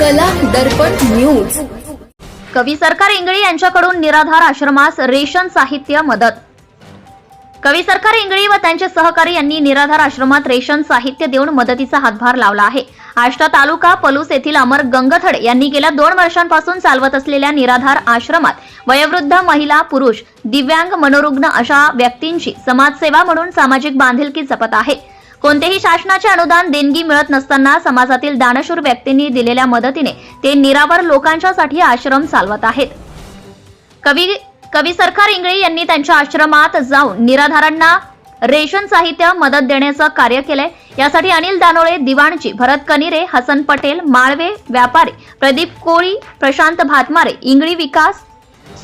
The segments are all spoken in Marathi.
कला दर्पण न्यूज. कवी सरकार इंगळी यांच्याकडून निराधार आश्रमास रेशन साहित्य मदत. कवी सरकार इंगळी व त्यांचे सहकारी यांनी निराधार आश्रमात रेशन साहित्य देऊन मदतीचा हातभार लावला आहे. आष्टा तालुका पलूस येथील अमर गंगथड यांनी गेल्या दोन वर्षांपासून चालवत असलेल्या निराधार आश्रमात वयोवृद्ध महिला पुरुष दिव्यांग मनोरुग्ण अशा व्यक्तींची समाजसेवा म्हणून सामाजिक बांधिलकी जपत आहे. कोणतेही शासनाचे अनुदान देणगी मिळत नसताना समाजातील दानशूर व्यक्तींनी दिलेल्या मदतीने ते निरावर लोकांच्यासाठी आश्रम चालवत आहेत. कवी कवी सरकार इंगळे यांनी त्यांच्या आश्रमात जाऊन निराधारांना रेशन साहित्य मदत देण्याचं कार्य केलंय. यासाठी अनिल दानोळे दिवाणजी भरत कनिरे हसन पटेल माळवे व्यापारी Pradeep Koli Prashant Bhatmare Ingali Vikas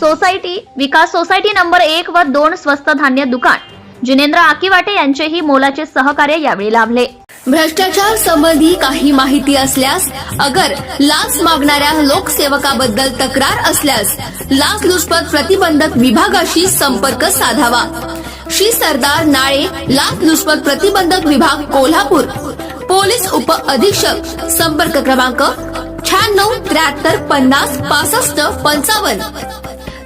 society Vikas society number एक व दोन स्वस्त धान्य दुकान. जिनेंद्र आकिवाटे यांचेही मोलाचे सहकार्य यावेळी लाभले. भ्रष्टाचार संबंधी काही माहिती असल्यास अगर लाच मागणाऱ्या लोकसेवकाबद्दल तक्रार असल्यास लाचलुचपत प्रतिबंधक विभागाशी संपर्क साधावा. श्री सरदार नाळे लाचलुचपत प्रतिबंधक विभाग कोल्हापूर. पोलीस उप अधीक्षक संपर्क क्रमांक शहाण्णव त्र्याहत्तर पन्नास पासष्ट पंचावन्न.